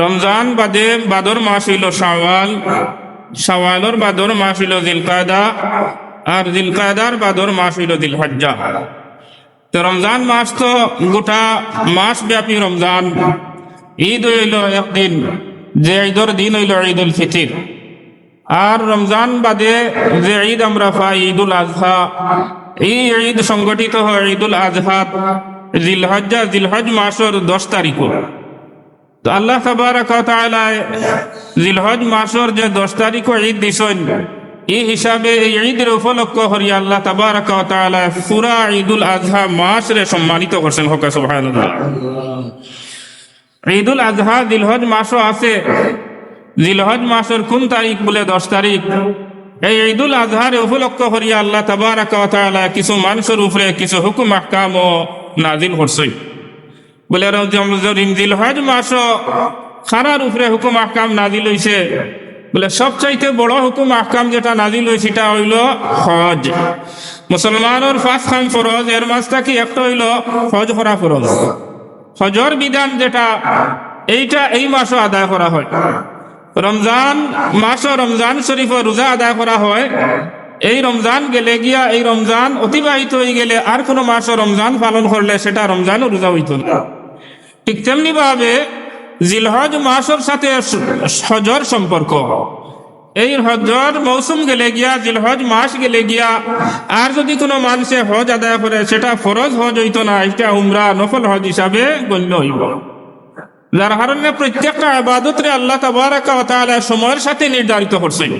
রমজান বাদে বাদর মাস হইল শাওয়াল। শাওয়ালর বাদর মাস হইল দিলকাদা আর দিলকাদার বাদর মাস হইল দিলহজ্জা তো রমজান মাস তো গোটা মাস ব্যাপী রমজান। ঈদ হইল একদিন যে ঈদর দিন হইল ঈদ উল ফিতির। আর রমজান বাদে যে ঈদ আমরা পাই ঈদ উল আজহা। এই ঈদ সংগঠিত হয় ঈদ উল আজহা, জিলহজ্জা, জিলহজ মাসের দশ তারিখ। আল্লাহ জিলহজ মাসের যে দশ তারিখ ঈদ দিছেন, এই হিসাবে এই ঈদের উপলক্ষ করি আল্লাহ তাবারাক ওয়া তাআলা পুরা ঈদুল আজহা মাস রে সম্মানিত করছেন, হোক সুবহানাল্লাহ। ঈদুল আজহা জিলহজ মাসও আছে। জিলহজ মাসের কোন তারিখ বলে দশ তারিখ? এই ঈদুল আজহার উপলক্ষ করিয়া আল্লাহ তাবারাক ওয়া কিছু মানুষের উপরে কিছু হুকুম আহকাম ও নাজিল করছেন। বলে জিলহজ মাস খারার উপরে হুকুম আহকাম নাজিল হইছে। বলে, সবচাইতে বড় হুকুম আহকাম যেটা নাজিল হয়েছে সেটা হইল হজ। মুসলমানের ফার্স্ট খান ফরজ, এর মাঝটা কি? একটা হইল হজ করা ফরজ। হজর বিধান যেটা, এইটা এই মাসও আদায় করা হয়। রমজান মাসও রমজান শরীফ রোজা আদায় করা হয়। এই রমজান গেলে গিয়া, এই রমজান অতিবাহিত হয়ে গেলে আর কোনো মাসও রমজান পালন করলে সেটা রমজানও রোজা হইত না। ঠিক তেমনি ভাবে জিলহজ মাসের সাথে হজর সম্পর্ক। এই হজর মৌসুম গেলে গিয়া, জিলহজ মাস গেলে গিয়া, আর যদি কোনো মানুষে হজ আদায় করে, সেটা ফরজ হজ হইত না, এটা উমরা, নফল হজ হিসাবে গণ্য হইব। যার কারণে প্রত্যেকটা আবাদতরে আল্লাহ তাবারাকা সময়ের সাথে নির্ধারিত করছেন।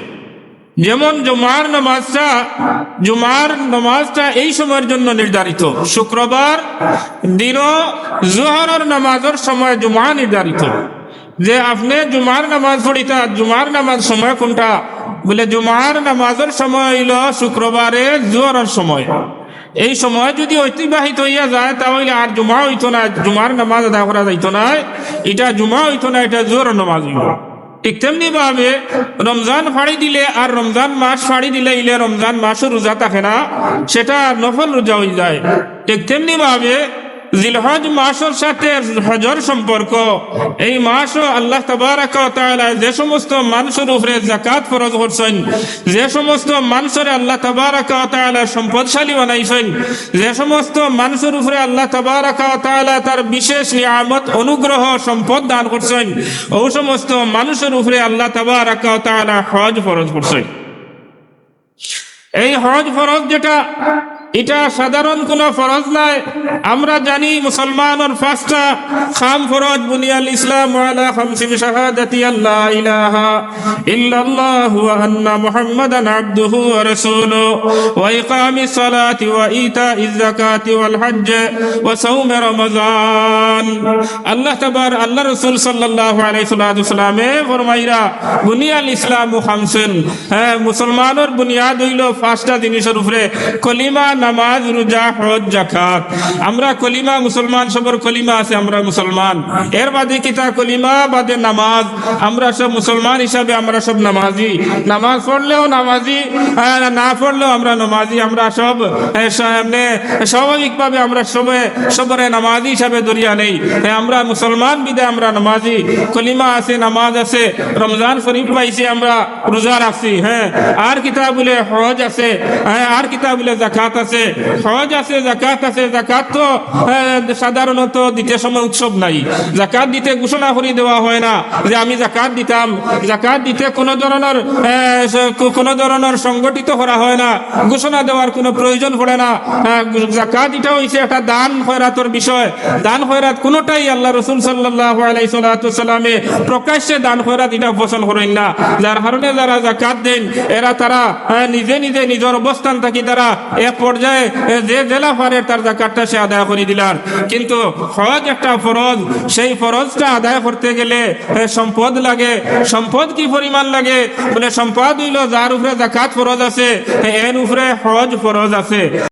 যেমন জুমার নামাজটা জুমার নামাজটা এই সময়ের জন্য নির্ধারিত। শুক্রবার দিন জোহরের নামাজের সময় জুমা নির্ধারিত। যে আপনি জুমার নামাজ পড়িতা, জুমার নামাজ সময় কোনটা? বলে জুমার নামাজের সময় হইল শুক্রবারে জোহরের সময়। এই সময় যদি অতিবাহিত হইয়া যায়, তাহলে আর জুমা হইতো না, জুমার নামাজ আদায় করা যাইতো না। এটা জুমা হইতো না, এটা জোর নামাজ হইব ঠিক তেমনি ভাবে রমজান ফাড়ি দিলে আর রমজান মাস ফাড়ি দিলে ইলে রমজান মাসও রোজা থাকে না, সেটা নফল রোজা হয়ে যায়। ঠিক তেমনি ভাবে জিলহজ মাসের সাথে হজর সম্পর্ক। এই মাসও আল্লাহ তাবারাক তাআলা যে সমস্ত মানুষের উপরে যাকাত ফরজ করছেন, যে সমস্ত মানুষের আল্লাহ তাবারাক তাআলা সম্পদশালী বানাইছেন, যে সমস্ত মানুষের উপরে আল্লাহ তাবারাক তাআলা তার বিশেষ নিয়ামত, অনুগ্রহ, সম্পদ দান করছেন, ও সমস্ত মানুষের উপরে আল্লাহ তাবারাক তাআলা হজ ফরজ করছেন। এই হজ ফরজ যেটা এটা সাধারণ কোন ফরজ নাই। আমরা জানি মুসলমানের পাঁচটা খাম ফরজ, বুনিয়াল ইসলাম শাহাদাতি আল্লাহ ইলাহা ইল্লাল্লাহ ওয়া আন্না মুহাম্মাদান আবদুহু ওয়া ওয়া ইকামিস সালাতি ওয়া যাকাতি ওয়াল হজ্জ ওয়া সাওম রমাজান। আল্লাহ তাবার, আল্লাহ রাসূল সাল্লাল্লাহু আলাইহি ফরমাইরা, বুনিয়াল ইসলাম হ্যাঁ বুনিয়াদ হইল পাঁচটা জিনিসের উপরে কলিমা নামাজ রোজা হজ জাকাত আমরা কলিমা মুসলমান সবর কলিমা আছে আমরা মুসলমান। এর বাদে কিতা কলিমা? বাদে নামাজ। আমরা সব মুসলমান হিসাবে আমরা সব নামাজি। নামাজ পড়লেও নামাজি না পড়লেও আমরা নামাজি। আমরা সব এ, সামনে স্বাভাবিকভাবে আমরা সবে সবরে নামাজি হিসাবে দরিয়া নেই। হ্যাঁ, আমরা মুসলমান বিদে আমরা নামাজি। কলিমা আছে নামাজ আছে রমজান শরীফ পাইছি আমরা রোজা রাখছি হ্যাঁ। আর কিতাব বলে হজ আছে হ্যাঁ আর কিতাব বলে জাকাত আছে হজ আছে জাকাত আছে জাকাত তো সাধারণত দিতে সময় উৎসব নাই। জাকাত দিতে ঘোষণা করে দেওয়া হয় না যে আমি জাকাত দিতাম। জাকাত দিতে কোনো ধরনের কোনো ধরনের সংগঠিত করা হয় না, ঘোষণা দেওয়ার কোনো প্রয়োজন পড়ে না। জাকাত এটা হয়েছে একটা দান খয়রাতর বিষয়। দান খয়রাত কোনোটাই আল্লাহ রসুল সাল্লাহ আলাইসালামে প্রকাশ্যে দান খয়রাত এটা পছন্দ করেন না। যার কারণে যারা জাকাত দেন, এরা তারা নিজে নিজে নিজের অবস্থান থাকি তারা এক পর্যায়ে যে জেলা পারে তার জাকাতটা সে আদায় করে দিলার কিন্তু হজ একটা ফরজ, সেই ফরজটা আদায় করতে গেলে সম্পদ লাগে। সম্পদ কি পরিমাণ লাগে? বলে সম্পদ হইল যার উপরে জাকাত ফরজ আছে, এর উপরে হজ ফরজ আছে।